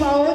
મારી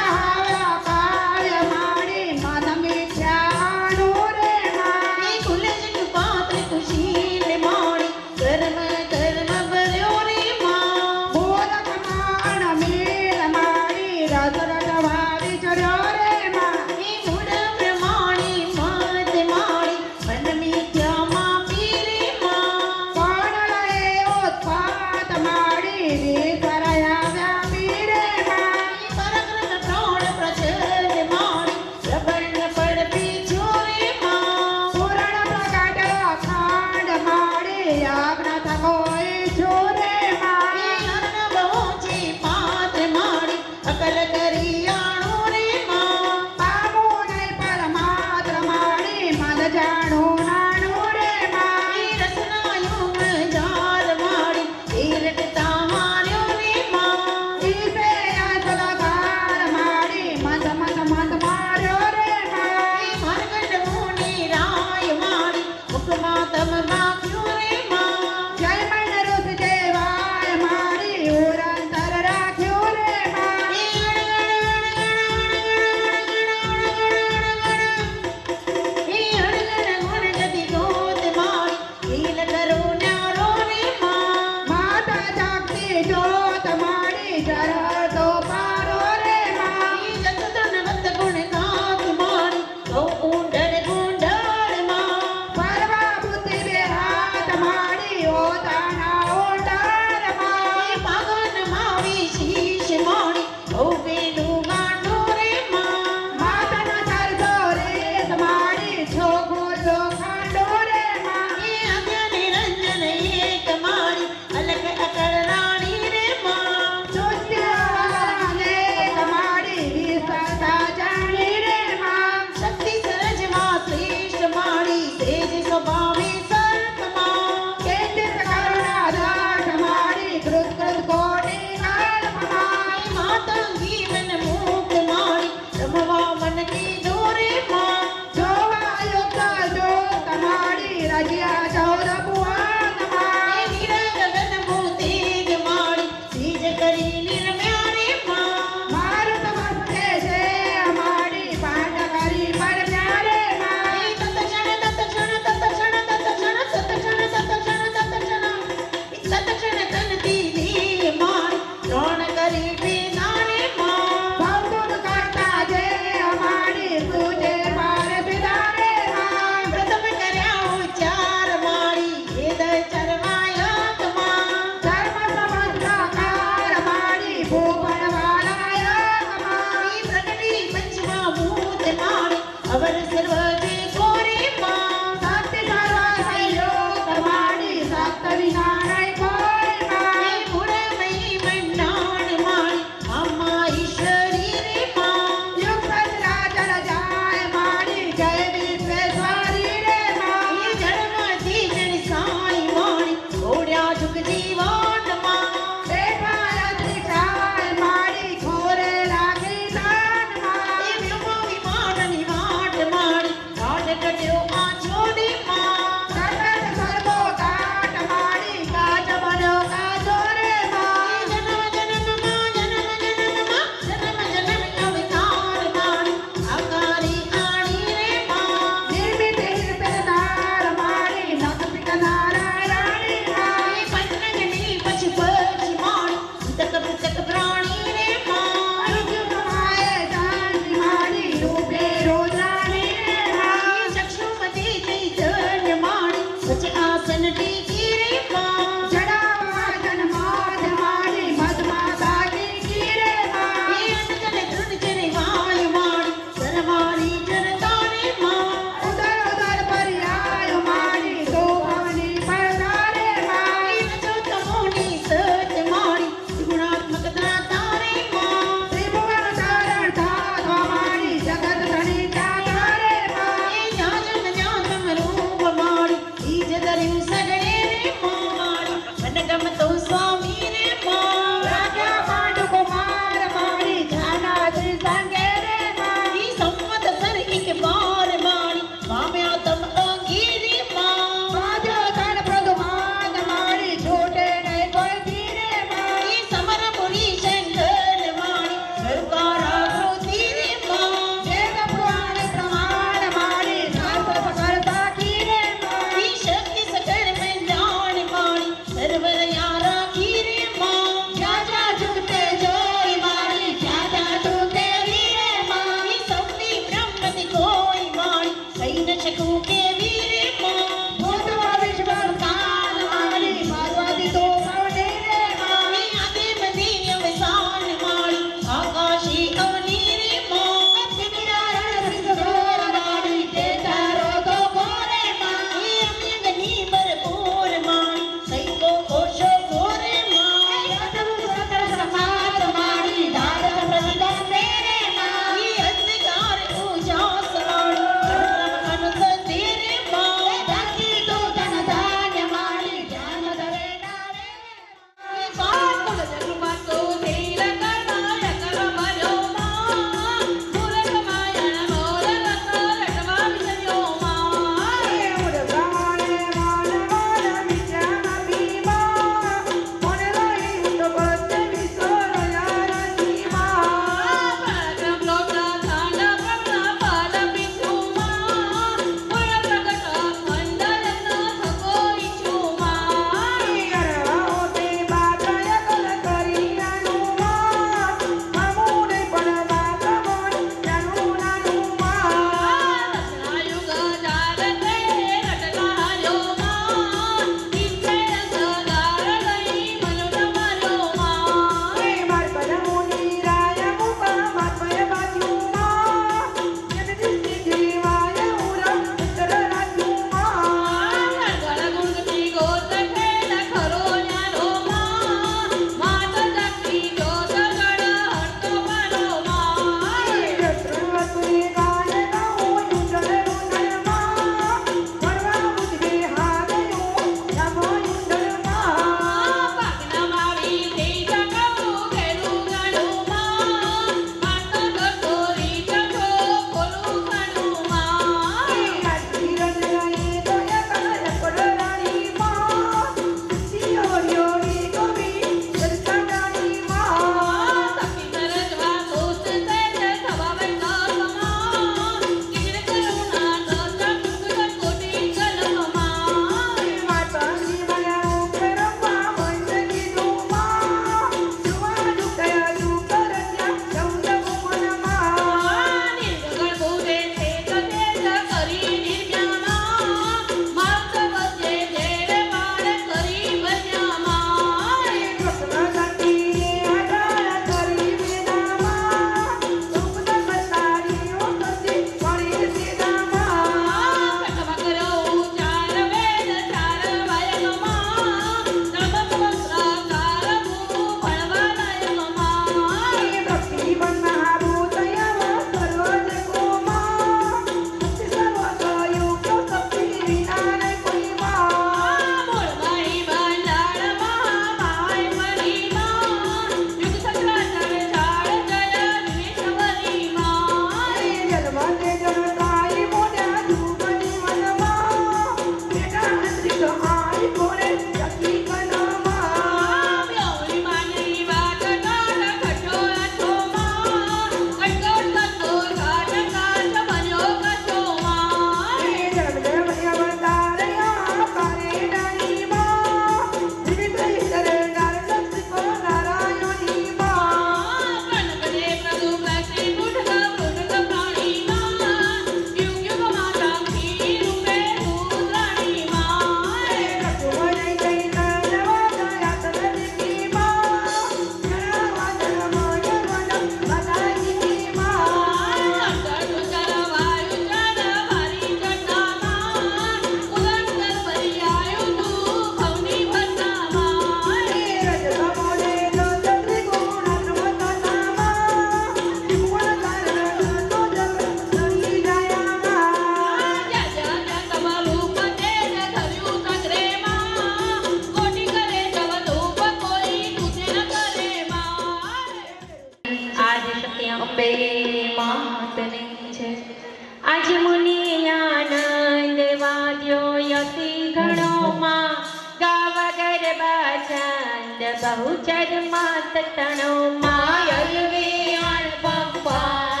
બહુચર માત તણો my way અણ પપ્પા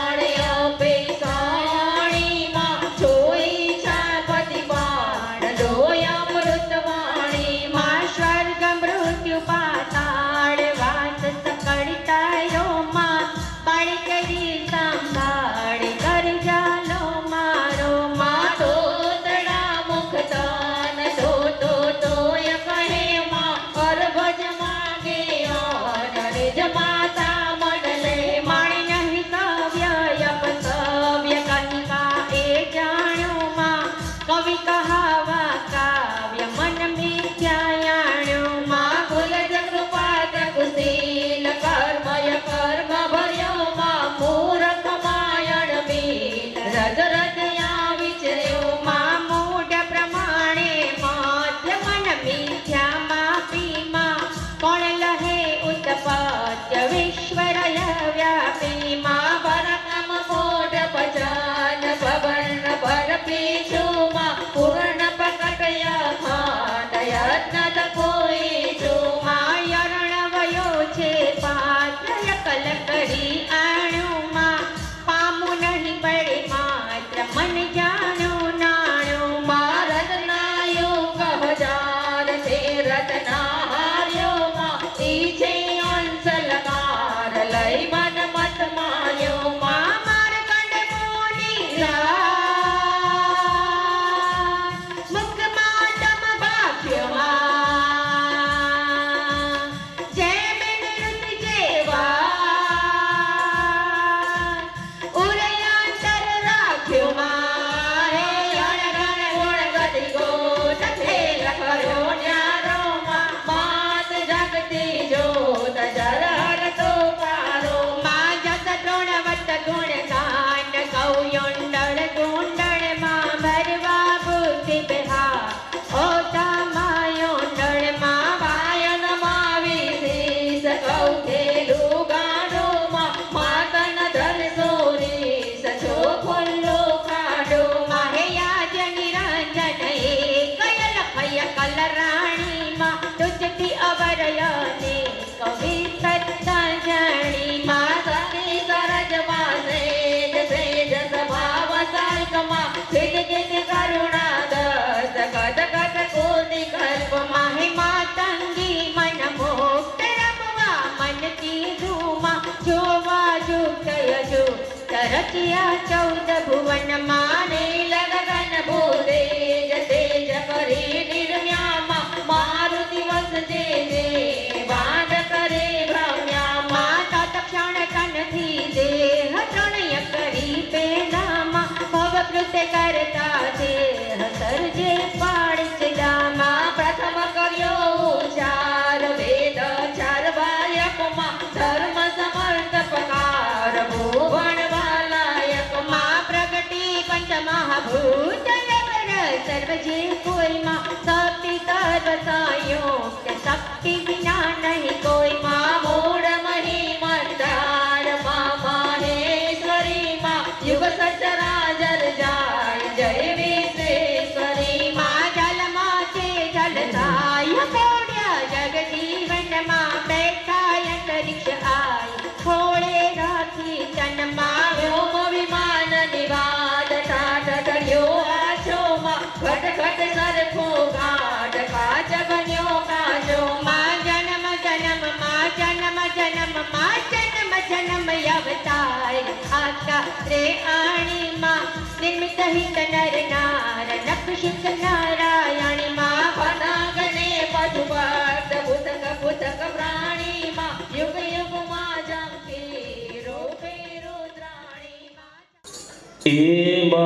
ya રચ્યા ચૌદ ભુવન માને લગન બોલે જતે જપરી નિર્મ્યામાં મારું દિવસ જે જે સર્વ જે કોઈમાં શક્તિ સર્વસાયો શક્તિ વિના નહીં કોઈમાં મોડ મહિમા. ತಾಯಿ ಆತ ರೇ ಆಣಿಮ ನಿರ್ಮಿತ ಹಿತ ನರ ನಾರ ನಕ್ಷಿತ ನಾರಾಯಣಿ ಮಾ ಪನಾಗಣೆ ಮಧುಪಾತ ಪುತಕ ಪುತಕ ಪ್ರಾಣಿ ಮಾ ಯುಗ ಯುಗ ಮಾ ಜಾಂಕಿ ರೂಪೇ ರುದ್ರಾಣಿ ಮಾ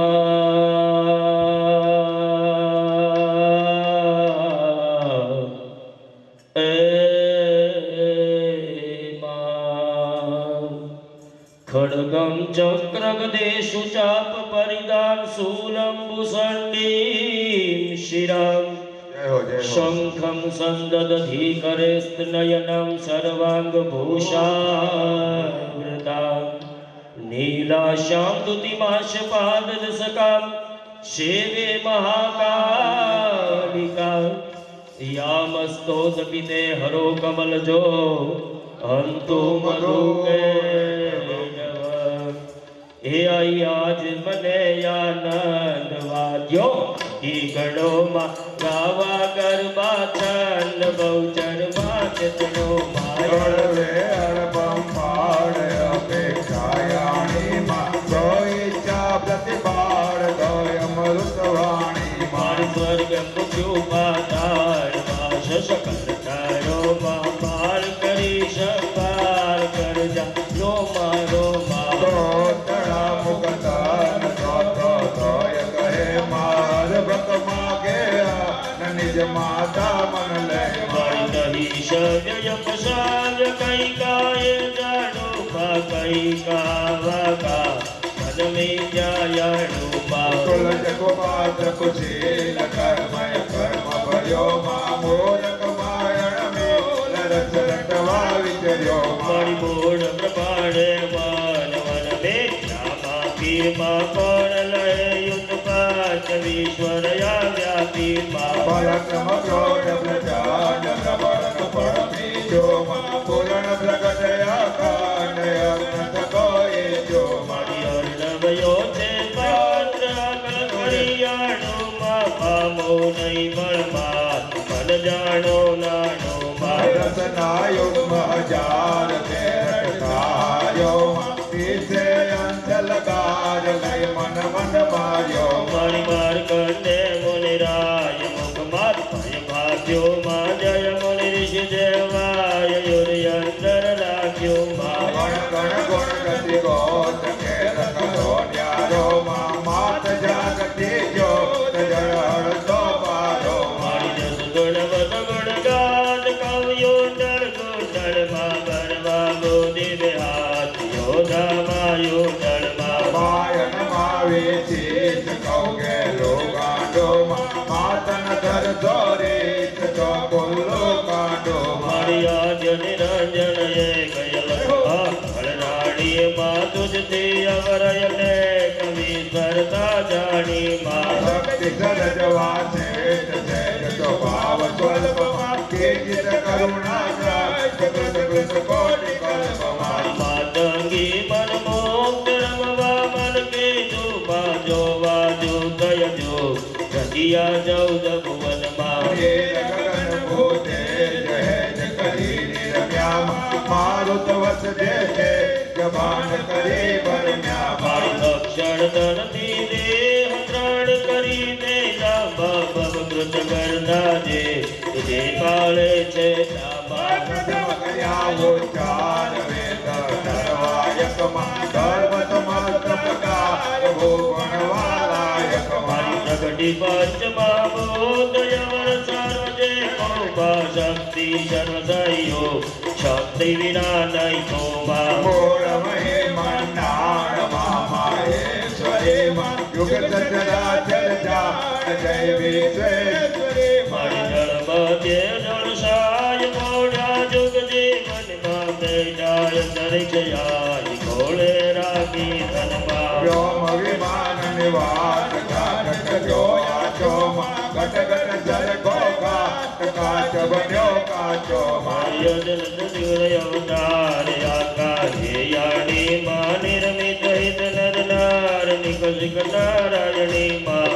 संदधीकरेस्तनयनं सर्वाङ्गभूषावृतां नीलाशां दुतिमाशपाददशकां सेवे महाकालिका यामस्तोदपिते हरो कमलजो हन्तु मरुगे हे अय्याज मने आनन्द वाद्यो ગણોમાં ગાવા ગરબા છંદ બહુચરમાં ચેતનો મારો અળવે અળબમ પાડ અપેક્ષાયાણીમાં ગોઈચ્છા પ્રતિપાડ ગોય અમૃતવાણીમાં માર સ્વર્ગ મૃત્યુ પાતાળ વાસ સકલ ચારો માં પાર કરી સપાર કરજા. કહી શવ્ય પશાવ્ય કઈ કાય જાણો પા કઈ કાવા કા મન મે જાયાણો પા કુલ જગોપાત્ર કુશીલ કર્મય કર્મ ભયો મા મોરક માયણ મે લરસ રટવા વિચર્યો મારી બોડ પ્રમાણે વન વન મે રામા પીરમા કોણ લય યુદ્ધ પાચ મા પૂરણ મારી રસ ગુણ વદ ગુણ ગાન કવ્યો ડર ગોડળમાં બરવા બોધિ વિહાત યોધા માયો ડળમાં માયન માવે ચીત કૌગે લોગાડો માતન ધર ધોરે તો બોલો કાડો મારી આજ નિરંજન એ ગયલ હળરાણી માં તુજથી અવરય કવિ કરતા જાણી માં ભક્તિ છે માતંગી મન મોક્ત રમવા મન કે જોવા જોવા જો દય જો રતિયા જૌદ ભુવનમાં હે ગગન ભૂતે જય જય કરી નિરમ્યા મારુત વસ જે જબાન કરી બરમ્યા મારી અક્ષર ધનથી કૃત કરતા જે જે પાળે છે લાંબા મારી પ્રગટી પંચમા બોધયવર સર્વજે કૃપા શક્તિ સર્વસયો શક્તિ વિના નહીં કોમા. મારી જળમધ્ય જળસાય મોઢા જુગ જીવનમાં બેઠાય દરેકયાય ઘોડે રાખી ધનમાં મારી અજલ દિવ્ય અવતાર આકારે યાણી માં નિર્મિત હિત નર નાર નિકલ નારાયણી માં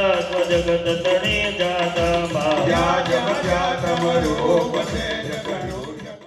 માં ત્રિભુવન તારણ તાત્વ જગત તણી જાતા માં જ્યાં જમ જ્યાં તમ રૂપ છે